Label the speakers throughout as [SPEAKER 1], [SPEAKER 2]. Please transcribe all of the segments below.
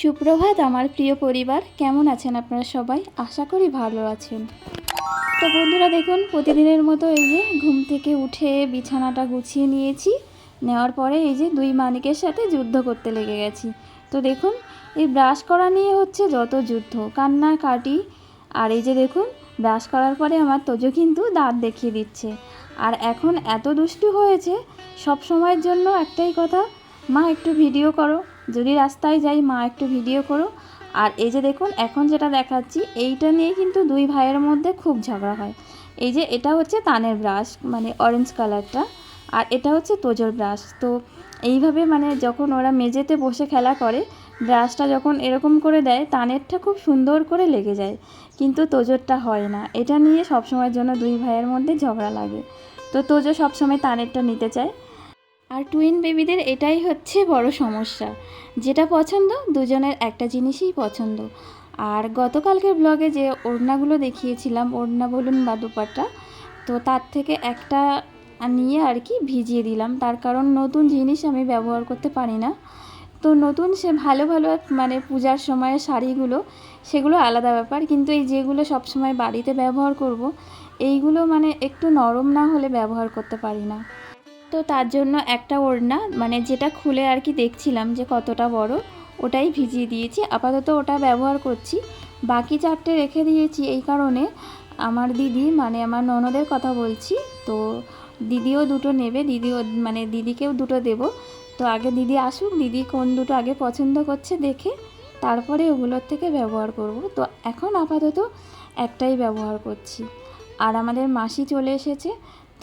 [SPEAKER 1] সুপ্রভাত আমার প্রিয় পরিবার, কেমন আছেন আপনারা সবাই? আশা করি ভালো আছেন। তো বন্ধুরা দেখুন, প্রতিদিনের মতো এই যে ঘুম থেকে উঠে বিছানাটা গুছিয়ে নিয়েছি, নেওয়ার পরে এই যে দুই মানিকের সাথে যুদ্ধ করতে লেগে গেছি। তো দেখুন, এই ব্রাশ করা নিয়ে হচ্ছে যত যুদ্ধ, কান্না, কাটি, আর এই যে দেখুন, ব্রাশ করার পরে আমার তোজো কিন্তু দাঁত দেখিয়ে দিচ্ছে। আর এখন এত দুষ্টু হয়েছে সব সময়ের জন্য একটাই কথা, মা একটু ভিডিও করো। যদি রাস্তায় যাই, মা, একটু ভিডিও করো। আর এই যে দেখুন, এখন যেটা দেখাচ্ছি, এইটা নিয়ে কিন্তু দুই ভাইয়ের মধ্যে খুব ঝগড়া হয়। এই যে এটা হচ্ছে তানের ব্রাশ মানে অরেঞ্জ কালারটা আর এটা হচ্ছে তোজোর ব্রাশ তো এইভাবে মানে যখন ওরা মেঝেতে বসে খেলা করে ব্রাশটা যখন এরকম করে দেয়, তানেরটা খুব সুন্দর করে লেগে যায়। কিন্তু তোজোরটা হয় না। এটা নিয়ে সবসময়ের জন্য দুই ভাইয়ের মধ্যে ঝগড়া লাগে। তো তোজো সবসময় তানেরটা নিতে চায়। আর টুইন বেবিদের এটাই হচ্ছে বড় সমস্যা। যেটা পছন্দ, দুজনের একটা জিনিসই পছন্দ। আর গতকালকের ব্লগে যে ওড়নাগুলো দেখিয়েছিলাম, ওড়না বলুন বা দুপাটা তো তার থেকে একটা নিয়ে আর কি ভিজিয়ে দিলাম। তার কারণ নতুন জিনিস আমি ব্যবহার করতে পারি না। তো নতুন সে ভালো ভালো মানে পূজার সময়ের শাড়িগুলো, সেগুলো আলাদা ব্যাপার। কিন্তু এই যেগুলো সবসময় বাড়িতে ব্যবহার করব, এইগুলো মানে একটু নরম না হলে ব্যবহার করতে পারি না। তো তার জন্য একটা ওড়না মানে যেটা খুলে আর কি দেখছিলাম যে কতটা বড়, ওটাই ভিজিয়ে দিয়েছি। আপাতত ওটা ব্যবহার করছি। বাকি চারটে রেখে দিয়েছি এই কারণে আমার দিদি মানে আমার ননদের কথা বলছি, তো দিদিও দুটো নেবে, দিদিও মানে দিদিকেও দুটো দেব। তো আগে দিদি আসুক, দিদি কোন দুটো আগে পছন্দ করছে দেখে তারপরে ওগুলোর থেকে ব্যবহার করব। তো এখন আপাতত একটাই ব্যবহার করছি। আর আমাদের মাসি চলে এসেছে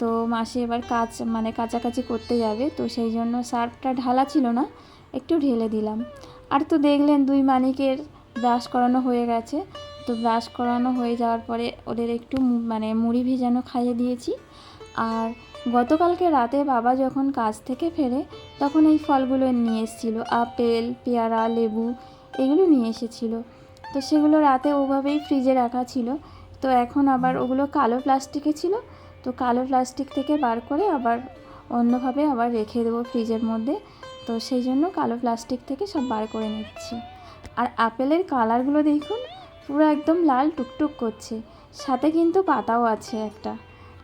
[SPEAKER 1] তো মাসি এবার কাজ মানে কাচাকাচি করতে যাবে, তো সেই জন্য সার্ফটা ঢালা ছিল না, একটু ঢেলে দিলাম। আর তো দেখলেন দুই মানিকের ব্রাশ করানো হয়ে গেছে, তো ব্রাশ করানো হয়ে যাওয়ার পরে ওদের একটু মানে মুড়ি ভেজানো খাইয়ে দিয়েছি। আর গতকালকে রাতে বাবা যখন কাজ থেকে ফেরে, তখন এই ফলগুলো নিয়ে এসেছিল, আপেল, পেয়ারা, লেবু, এগুলো নিয়ে এসেছিল। তো সেগুলো রাতে ওভাবেই ফ্রিজে রাখা ছিল, তো এখন আবার ওগুলো কালো প্লাস্টিকে ছিল তো কালো প্লাস্টিক থেকে বার করে আবার অন্যভাবে আবার রেখে দেবো ফ্রিজের মধ্যে। তো সেই জন্য কালো প্লাস্টিক থেকে সব বার করে নিচ্ছি। আর আপেলের কালারগুলো দেখুন, পুরো একদম লাল টুকটুক করছে। সাথে কিন্তু পাতাও আছে একটা।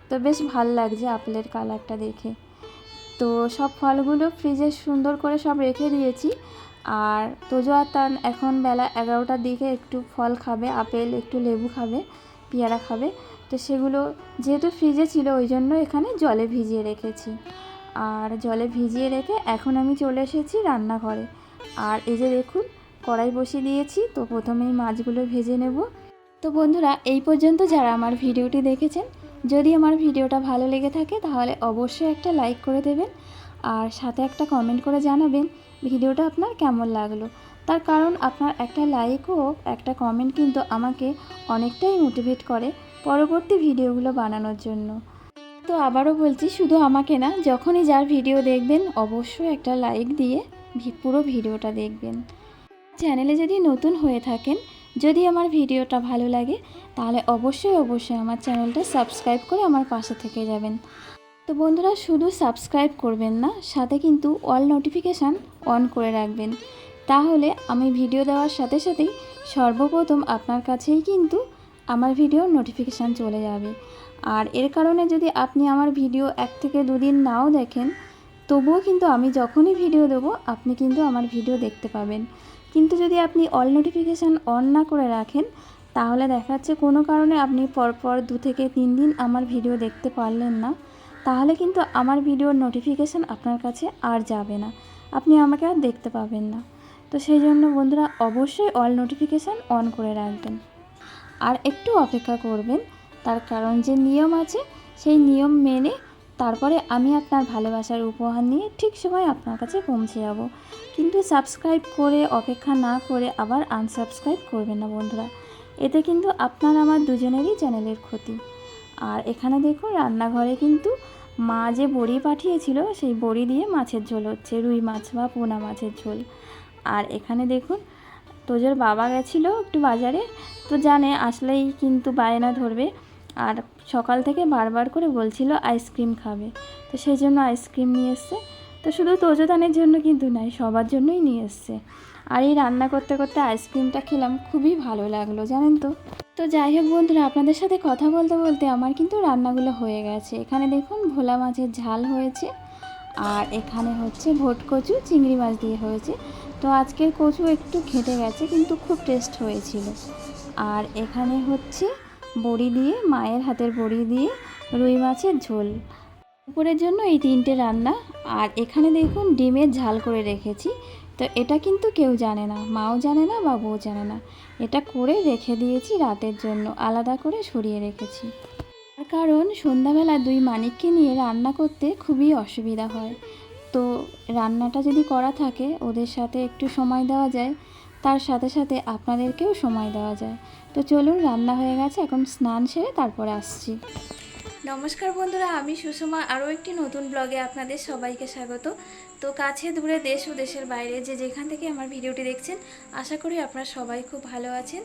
[SPEAKER 1] তো বেশ ভালো লাগছে আপেলের কালারটা দেখে। তো সব ফলগুলো ফ্রিজে সুন্দর করে সব রেখে দিয়েছি। আর তোজো আর এখন বেলা এগারোটার দিকে একটু ফল খাবে, আপেল, একটু লেবু খাবে, পেয়ারা খাবে। তো সেগুলো যেহেতু ফ্রিজে ছিল, ওই জন্য এখানে জলে ভিজিয়ে রেখেছি। আর জলে ভিজিয়ে রেখে এখন আমি চলে এসেছি রান্নাঘরে। আর এই যে দেখুন, কড়াই বসিয়ে দিয়েছি, তো প্রথমেই মাছগুলো ভেজে নেব। তো বন্ধুরা, এই পর্যন্ত যারা আমার ভিডিওটি দেখেছেন, যদি আমার ভিডিওটা ভালো লেগে থাকে, তাহলে অবশ্যই একটা লাইক করে দেবেন। আর সাথে একটা কমেন্ট করে জানাবেন, ভিডিওটা আপনার কেমন লাগল? তার কারণ আপনার একটা লাইক ও একটা কমেন্ট কিন্তু আমাকে অনেকটাই মোটিভেট করে। পরবর্তী ভিডিওগুলো বানানোর জন্য। তো আবারও বলছি, শুধু আমাকে না, যখনই যার ভিডিও দেখবেন, অবশ্যই একটা লাইক দিয়ে পুরো ভিডিওটা দেখবেন। চ্যানেলে যদি নতুন হয়ে থাকেন, যদি আমার ভিডিওটা ভালো লাগে, তাহলে অবশ্যই অবশ্যই আমার চ্যানেলটা সাবস্ক্রাইব করে আমার পাশে থেকে যাবেন। তো বন্ধুরা, শুধু সাবস্ক্রাইব করবেন না, সাথে কিন্তু অল নোটিফিকেশান অন করে রাখবেন। তাহলে আমি ভিডিও দেওয়ার সাথে সাথেই সর্বপ্রথম আপনার কাছেই কিন্তু আমার ভিডিওর নোটিফিকেশান চলে যাবে। আর এর কারণে যদি আপনি আমার ভিডিও এক থেকে দুদিন নাও দেখেন, তবুও কিন্তু আমি যখনই ভিডিও দেবো, আপনি কিন্তু আমার ভিডিও দেখতে পাবেন। কিন্তু যদি আপনি অল নোটিফিকেশান অন না করে রাখেন, তাহলে দেখাচ্ছে কোনো কারণে আপনি পরপর দু থেকে তিন দিন আমার ভিডিও দেখতে পারলেন না, তাহলে কিন্তু আমার ভিডিওর নোটিফিকেশান আপনার কাছে আর যাবে না। আপনি আমাকে আর দেখতে পাবেন না। তো সেই জন্য বন্ধুরা, অবশ্যই অল নোটিফিকেশান অন করে রাখবেন। আর একটু অপেক্ষা করবেন। তার কারণ যে নিয়ম আছে, সেই নিয়ম মেনে তারপরে আমি আপনার ভালোবাসার উপহার নিয়ে ঠিক সময় আপনার কাছে পৌঁছে যাব। কিন্তু সাবস্ক্রাইব করে, অপেক্ষা না করে আবার আনসাবস্ক্রাইব করবেন না বন্ধুরা। এতে কিন্তু আপনার আমার দুজনেরই চ্যানেলের ক্ষতি। আর এখানে দেখুন, রান্নাঘরে কিন্তু মা যে বড়ি পাঠিয়েছিল, সেই বড়ি দিয়ে মাছের ঝোল হচ্ছে। রুই মাছ বা পোনা মাছের ঝোল। আর এখানে দেখুন, তোজোর বাবা গেছিল একটু বাজারে তো জানে, আসলেই কিন্তু বায়না ধরবে। আর সকাল থেকে বারবার করে বলছিল আইসক্রিম খাবে। তো সেই জন্য আইসক্রিম নিয়ে এসছে। তো শুধু তোজোদানের জন্য কিন্তু নয়, সবার জন্যই নিয়ে এসছে। আর এই রান্না করতে করতে আইসক্রিমটা খেলাম, খুবই ভালো লাগল, জানেন তো। তো যাই হোক বন্ধুরা, আপনাদের সাথে কথা বলতে বলতে আমার কিন্তু রান্নাগুলো হয়ে গেছে। এখানে দেখুন ভোলা মাছের ঝাল হয়েছে, আর এখানে হচ্ছে ভোট কচু, চিংড়ি মাছ দিয়ে হয়েছে। তো আজকের কচু একটু ঘেটে গেছে, কিন্তু খুব টেস্ট হয়েছিল। আর এখানে হচ্ছে বড়ি দিয়ে, মায়ের হাতের বড়ি দিয়ে রুই মাছের ঝোল। দুপুরের জন্য এই তিনটে রান্না। আর এখানে দেখুন ডিমের ঝাল করে রেখেছি। তো এটা কিন্তু কেউ জানে না, মাও জানে না, বাবুও জানে না। এটা করে রেখে দিয়েছি রাতের জন্য, আলাদা করে সরিয়ে রেখেছি। তার কারণ সন্ধ্যাবেলা দুই মানিককে নিয়ে রান্না করতে খুবই অসুবিধা হয়। তো রান্নাটা যদি করা থাকে, ওদের সাথে একটু সময় দেওয়া যায়। তার সাথে সাথে আপনাদেরকেও সময় দেওয়া যায়। তো চলুন রান্না হয়ে গেছে এখন স্নান সেরে তারপরে আসছি। নমস্কার বন্ধুরা আমি সুষমা। আরও একটি নতুন ব্লগে আপনাদের সবাইকে স্বাগত। তো কাছে দূরে দেশ ও দেশের বাইরে যে যেখান থেকে আমার ভিডিওটি দেখছেন আশা করি আপনারা সবাই খুব ভালো আছেন।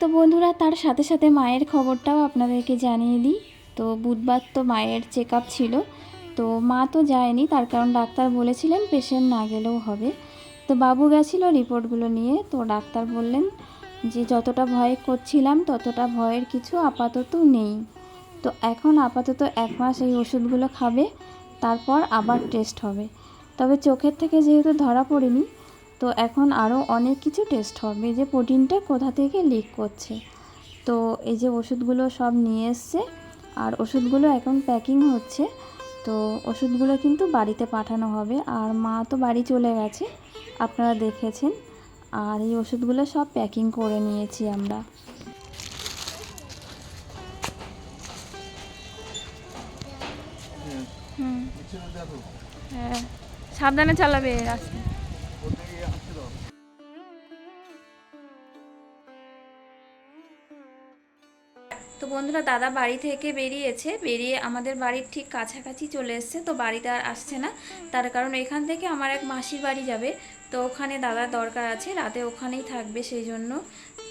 [SPEAKER 1] তো বন্ধুরা তার সাথে সাথে মায়ের খবরটাও আপনাদেরকে জানিয়ে দিই। তো বুধবার তো মায়ের চেক আপ ছিল। তো মা তো যায়নি তার কারণ ডাক্তার বলেছিলেন পেশেন্ট না গেলেও হবে। তো বাবু গেছিল রিপোর্টগুলো নিয়ে, তো ডাক্তার বললেন যে যতটা ভয় করছিলাম ততটা ভয়ের কিছু আপাতত নেই। তো এখন আপাতত এক মাস এই ওষুধগুলো খাবে, তারপর আবার টেস্ট হবে। তবে চোখের থেকে যেহেতু ধরা পড়েনি, তো এখন আরও অনেক কিছু টেস্ট হবে। যে প্রোটিনটা কোথা থেকে লিক করছে? তো এই যে ওষুধগুলো সব নিয়ে এসছে, আর ওষুধগুলো এখন প্যাকিং হচ্ছে। তো ওষুধগুলো কিন্তু বাড়িতে পাঠানো হবে। আর মা তো বাড়ি চলে গেছে আপনারা দেখেছেন। আর এই ওষুধগুলো সব প্যাকিং করে নিয়েছি আমরা। হুম। হ্যাঁ। সাবধানে চালাবে রাস্তা। বন্ধুরা, দাদা বাড়ি থেকে বেরিয়েছে। বেরিয়ে আমাদের বাড়ির ঠিক কাছাকাছি চলে এসছে, তো বাড়িতে আর আসছে না। তার কারণ এখান থেকে আমার এক মাসির বাড়ি যাবে। তো ওখানে দাদার দরকার আছে, রাতে ওখানেই থাকবে সেই জন্য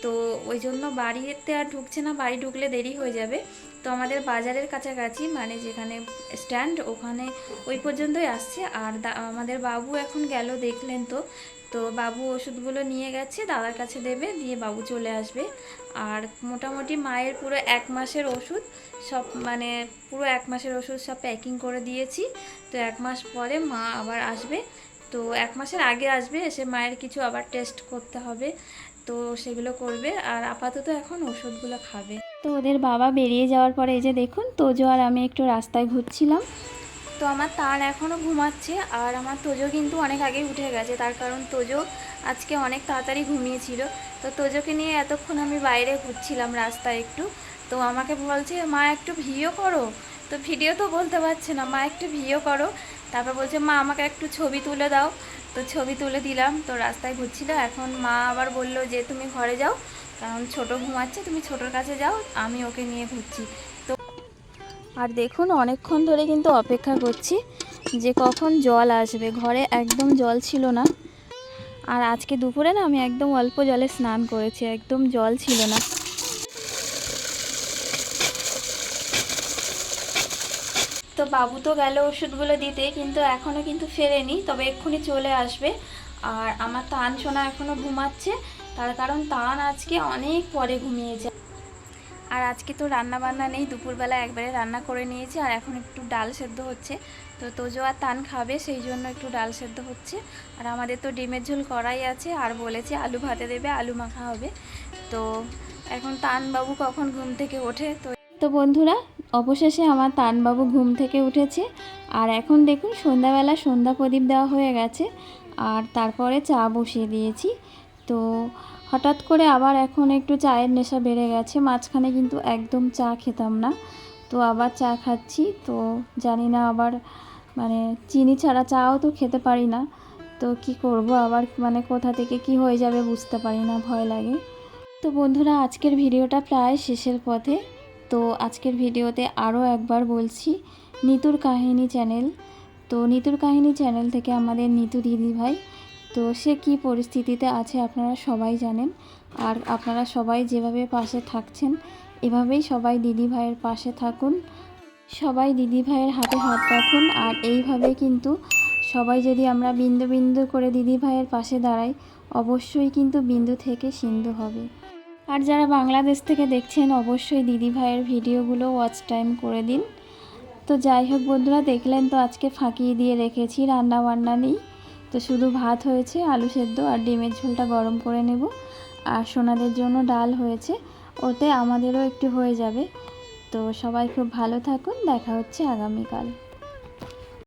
[SPEAKER 1] তো ওই জন্য বাড়িতে আর ঢুকছে না, বাড়ি ঢুকলে দেরি হয়ে যাবে। তো আমাদের বাজারের কাছাকাছি মানে যেখানে স্ট্যান্ড ওখানে ওই পর্যন্তই আসছে। আর আমাদের বাবু এখন গেল দেখলেন তো। তো বাবু ওষুধগুলো নিয়ে গেছে, দাদার কাছে দেবে, দিয়ে বাবু চলে আসবে। আর মোটামুটি মায়ের পুরো এক মাসের ওষুধ, সব মানে পুরো এক মাসের ওষুধ সব প্যাকিং করে দিয়েছি। তো এক মাস পরে মা আবার আসবে। তো এক মাসের আগে আসবে, এসে মায়ের কিছু আবার টেস্ট করতে হবে। তো সেগুলো করবে আর আপাতত এখন ওষুধগুলো খাবে। তো ওদের বাবা বেরিয়ে যাওয়ার পরে এই যে দেখুন, তোজো আর আমি একটু রাস্তায় ঘুরছিলাম। তো আমার তার এখনও ঘুমাচ্ছে আর আমার তোজো কিন্তু অনেক আগেই উঠে গেছে। তার কারণ তোজো আজকে অনেক তাড়াতাড়ি ঘুমিয়েছিল। তো তোজোকে নিয়ে এতক্ষণ আমি বাইরে ঘুরছিলাম রাস্তায় একটু। তো আমাকে বলছে, মা, একটু ভিডিও করো। তো ভিডিও তো বলতে পারছে না। মা, একটু ভিডিও করো। তারপর বলছে, মা, আমাকে একটু ছবি তুলে দাও। তো ছবি তুলে দিলাম। তো রাস্তায় ঘুরছিল। এখন মা আবার বলল যে, তুমি ঘরে যাও, কারণ ছোট ঘুমাচ্ছে, তুমি ছোটোর কাছে যাও, আমি ওকে নিয়ে ঘুরছি। আর দেখুন, অনেকক্ষণ ধরে কিন্তু অপেক্ষা করছি যে কখন জল আসবে। ঘরে একদম জল ছিল না। আর আজকে দুপুরে না আমি একদম অল্প জলে স্নান করেছি, একদম জল ছিল না। তো বাবু তো গেল ওষুধগুলো দিতে, কিন্তু এখনও কিন্তু ফেরেনি, তবে এক্ষুনি চলে আসবে। আর আমার তান সোনা এখনও ঘুমাচ্ছে, তার কারণ তান আজকে অনেক পরে ঘুমিয়েছে। আর আজকে তো রান্না বান্না নেই, দুপুরবেলা একবারে রান্না করে নিয়েছি আর এখন একটু ডাল সেদ্ধ হচ্ছে। তো তোজো আর তান খাবে, সেই জন্য একটু ডাল সেদ্ধ হচ্ছে। আর আমাদের তো ডিমের ঝোল করাই আছে, আর বলেছে আলু ভাতে দেবে, আলু মাখা হবে। তো এখন তানবাবু কখন ঘুম থেকে ওঠে? তো তো বন্ধুরা, অবশেষে আমার তানবাবু ঘুম থেকে উঠেছে। আর এখন দেখুন সন্ধ্যাবেলা সন্ধ্যা প্রদীপ দেওয়া হয়ে গেছে। আর তারপরে চা বসিয়ে দিয়েছি। তো হঠাৎ করে আবার এখন একটু চায়ের নেশা বেড়ে গেছে, মাঝখানে কিন্তু একদম চা খেতাম না। তো আবার চা খাচ্ছি, তো জানি না আবার মানে চিনি ছাড়া চাও তো খেতে পারি না। তো কি করব আবার মানে কোথা থেকে কি হয়ে যাবে বুঝতে পারি না, ভয় লাগে। তো বন্ধুরা, আজকের ভিডিওটা প্রায় শেষের পথে। তো আজকের ভিডিওতে আরও একবার বলছি, নিতুর কাহিনী চ্যানেল। তো নিতুর কাহিনী চ্যানেল থেকে আমাদের নিতু দিদি ভাই তো সে কি পরিস্থিতিতে আছে আপনারা সবাই জানেন। আর আপনারা সবাই যেভাবে পাশে থাকছেন, এভাবেই সবাই দিদি ভাইয়ের পাশে থাকুন। সবাই দিদি ভাইয়ের হাতে হাত রাখুন। আর এইভাবে কিন্তু সবাই যদি আমরা বিন্দু বিন্দু করে দিদি ভাইয়ের পাশে দাঁড়াই, অবশ্যই কিন্তু বিন্দু থেকে সিন্ধু হবে। আর যারা বাংলাদেশ থেকে দেখছেন, অবশ্যই দিদি ভাইয়ের ভিডিওগুলো ওয়াচ টাইম করে দিন। তো যাই হোক বন্ধুরা, দেখলেন তো আজকে ফাঁকিয়ে দিয়ে রেখেছি রান্না বান্না নেই। তো শুধু ভাত হয়েছে, আলু সেদ্ধ আর ডিমের ঝোলটা গরম করে নেব। আর সোনাদের জন্য ডাল হয়েছে, ওতে আমাদেরও একটু হয়ে যাবে। তো সবাই খুব ভালো থাকুন, দেখা হচ্ছে আগামীকাল।